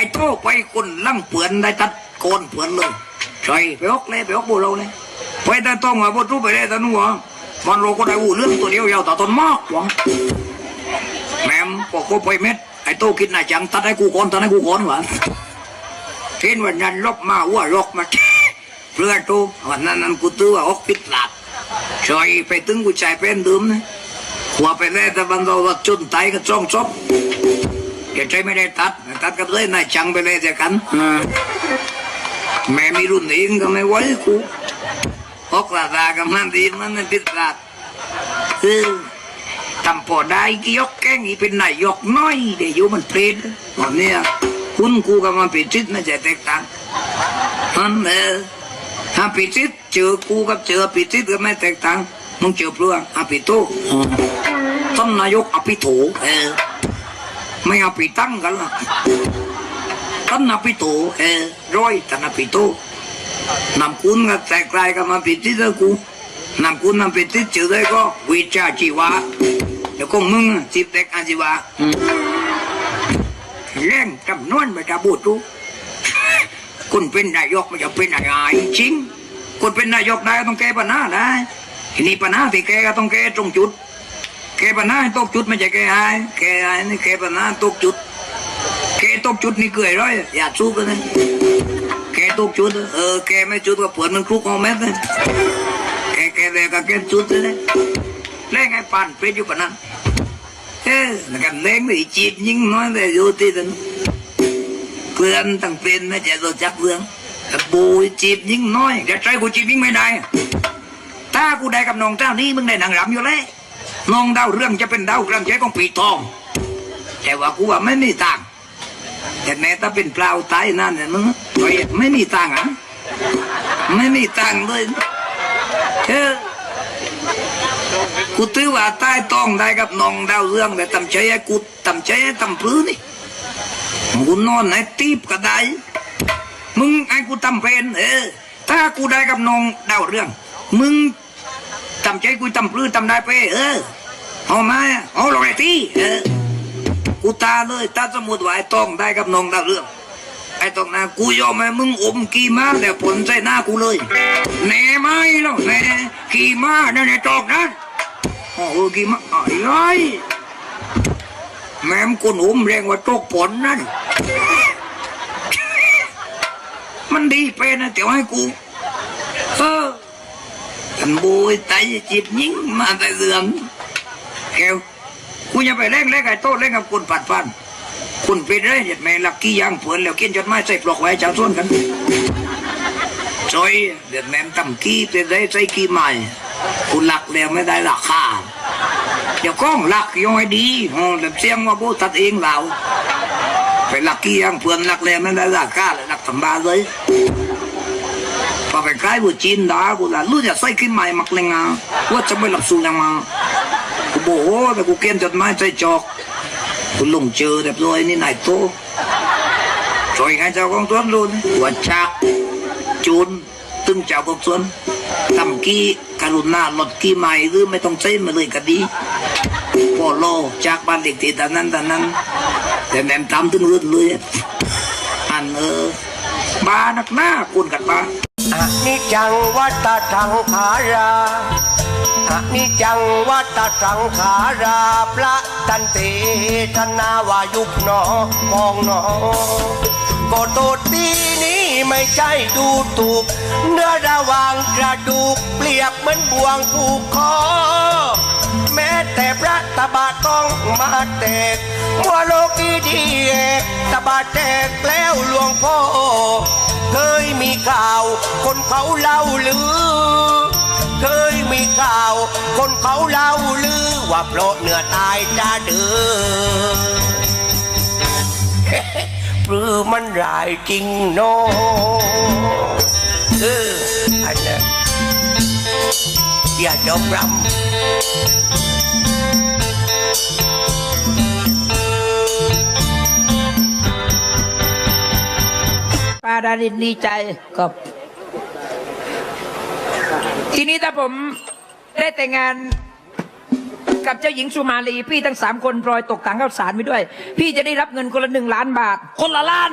อ้โตไปคนลั่งเปือนได้ตัดโกนเปือนเลยใช่ไปออกเลยไปออกบุเราเลยไปแต่ต้องมาพูดรู้ไปเลยแต่หนัวมันเราก็ได้อูเรื่องตัวเดียวยาวต่อต้นมากหวังแม่มพอกูไปเม็ดไอ้โตคิดน่าจังตัดให้กูก่อนตัดให้กูก่อนวะเห็นวันนั้นลบมาว่าลกมาเพื่อโตวันนั้นนั้นกูตื้อว่าออกพิษหลับใช่ไปตึงกูใจเป็นดื่มนะหัวไปเลยแต่บรรดาจุนไตก็จ้องจบ แกใจไม่ได้ตัด ตัดกับเลยนายจังไปเลยแต่กันอ่าแม่มีรุ่นเองก็ไม่ไหวกูพกลาดากับมันดีมันนั่นพิษลาดเออทำพอได้กี่ยกแกงอีเป็นนายยกน้อยเดี๋ยวอยู่มันเปรตวันเนี้ยคุณกูกับมันปิดจิตน่าจะแตกต่างนั่นเออถ้าปิดจิตเจอกูกับเจอปิดจิตก็ไม่แตกต่างมึงเจอเปลือกอภิโตท่านนายกอภิโถเออ ไม่เอาไปตั้งกันละท่านอภิโถเออร้อยท่านอภิโถนำคุณก็แตกลายกันมาปิดที่เธอกูนำคุณนำปิดที่เจอได้ก็วิชาชีวะเดี๋ยวก็มึงสิบเด็กอาชีวะอืมแรงจำนวนไม่จะบูดรู้คุณเป็นนายกไม่จะเป็นอะไรจริงคุณเป็นนายกได้ก็ต้องแก้ปัญหาได้ทีนี้ปัญหาที่แก้ก็ต้องแก้ตรงจุด แกปัญหาตกจุดไม่ใช่แกหายแกหายนี่แกปัญหาตกจุดแกตกจุดนี่เกยร้อยอย่าสู้กันนะแกตกจุดเออแกไม่จุดก็ปวดมันคลุกเอาแม็ดเลยแกแกเลยก็แกจุดเลยแรงไอ้ปั่นเป็นอยู่ปะนั้นเออแล้วกันแรงเลยจีบยิงน้อยเลยอยู่ที่นั่นเกลือนตั้งเป็นไม่ใช่ตัวจักเรื่องบูจีบยิงน้อยแกใจกูจีบยิงไม่ได้ถ้ากูได้กับน้องเจ้านี่มึงได้นางรำอยู่แล้ว น้องดาวเรื่องจะเป็นดาวกลางใจของปีทอง แต่ว่ากูว่าไม่มีตังแต่แม้ถ้าเป็นเปล่าตายนั่นเนี่ยมึงเฮ้ยไม่มีตังอะไม่มีตังเลยเออกูถือว่าใต้ต้องได้กับน้องดาวเรื่องแต่ตำใจให้กูตำใจให้ตำพื้นนี่กูนอนไหนตีบก็ได้ มึงไอ้กูตำเป็นเออ ถ้ากูได้กับน้องดาวเรื่อง มึงทำใจกูทำปลื้ทำได้ไปเออ เอามาเอาลงไอ้ที่เออกูตาเลยถ้าสมมติว่าไอ้ต้องได้กับน้องดาวเรื่องไอ้ต้องนะกูยอมให้มึงอมกีมาแต่ผลใส่หน้ากูเลยแหน่ไม่หรอกแหน่กีม้านั่นไอ้ตอกนั้นโอ้โหกีมาอ้ไรแม่มกุนอมแรงว่าตกผลนั่นมันดีไปนะแต่ว่าให้กูเออฉันบูยไตจีบยิงมาแต่เสื่อมแกวกูจะไปเล่นเล่นไอ้โต้เล่นกับคุณปัดปันคุณไปได้เหตุแม่ลักกี้ยางเผือนแล้วเขียนจดหมายใส่ปลอกไว้ชาวส่วนกันซอยเดือดแม่มตำกี้ไปได้ใส่กี้ใหม่คุณหลักแล้วไม่ได้ราคาเดี๋ยวก้องหลักย่อยดีอ๋อแบบเสียงว่าโบตัดเองเราไปหลักกี้ยางเผือนหลักแล้วไม่ได้ราคาเลยหลักสำบาเลยพอไปใกล้บุจีนดากูละรู้จะใส่ขึ้ใหม่มักเลยงาว่าจะไม่หลับสูงยังมา กูโบโหแต่กูเขียนจดหมายใจจอกกูลงเจอเรียบร้อยนี่นายโตช่วยงานเจ้าของสวนรู้นะหัวชักจูนตึงเจ้าของสวนทำกี้กรุณาลดกี้ใหม่หรือไม่ต้องใช้มาเลยก็ดีพอโลจากบ้านเด็กที่ตอนนั้นตอนนั้น แต่แม่มทำถึงรุ่นเลยอันเออบ้านักหน้าคุณกันบ้าอนิจจังวัตถังขารา อนิจจังวัตถังขาราพระตันเตธนาวายุบหนอมองหนอก็โตดปีนี้ไม่ใช่ดูถูก เนื้อระวางกระดูกเปรียบเหมือนบ่วงผูกคอ แม้แต่พระตบะต้องมาแตกมัวโลกีดีเอกตบะแตกแล้วหลวงพ่อเคยมีข่าว คนเขาเล่าลือ เคยมีข่าว คนเขาเล่าลือว่าเพราะเนื้อตายจะเดือปรือมันร้ายจริงโนเอออันนั้นอย่าจบรำป้าดารินดีใจครับ ทีนี้ถ้าผมได้แต่งงานกับเจ้าหญิงสุมาลี พี่ทั้งสามคนพลอยตกถังข้าวสารไปด้วย พี่จะได้รับเงินคนละหนึ่งล้านบาท คนละล้าน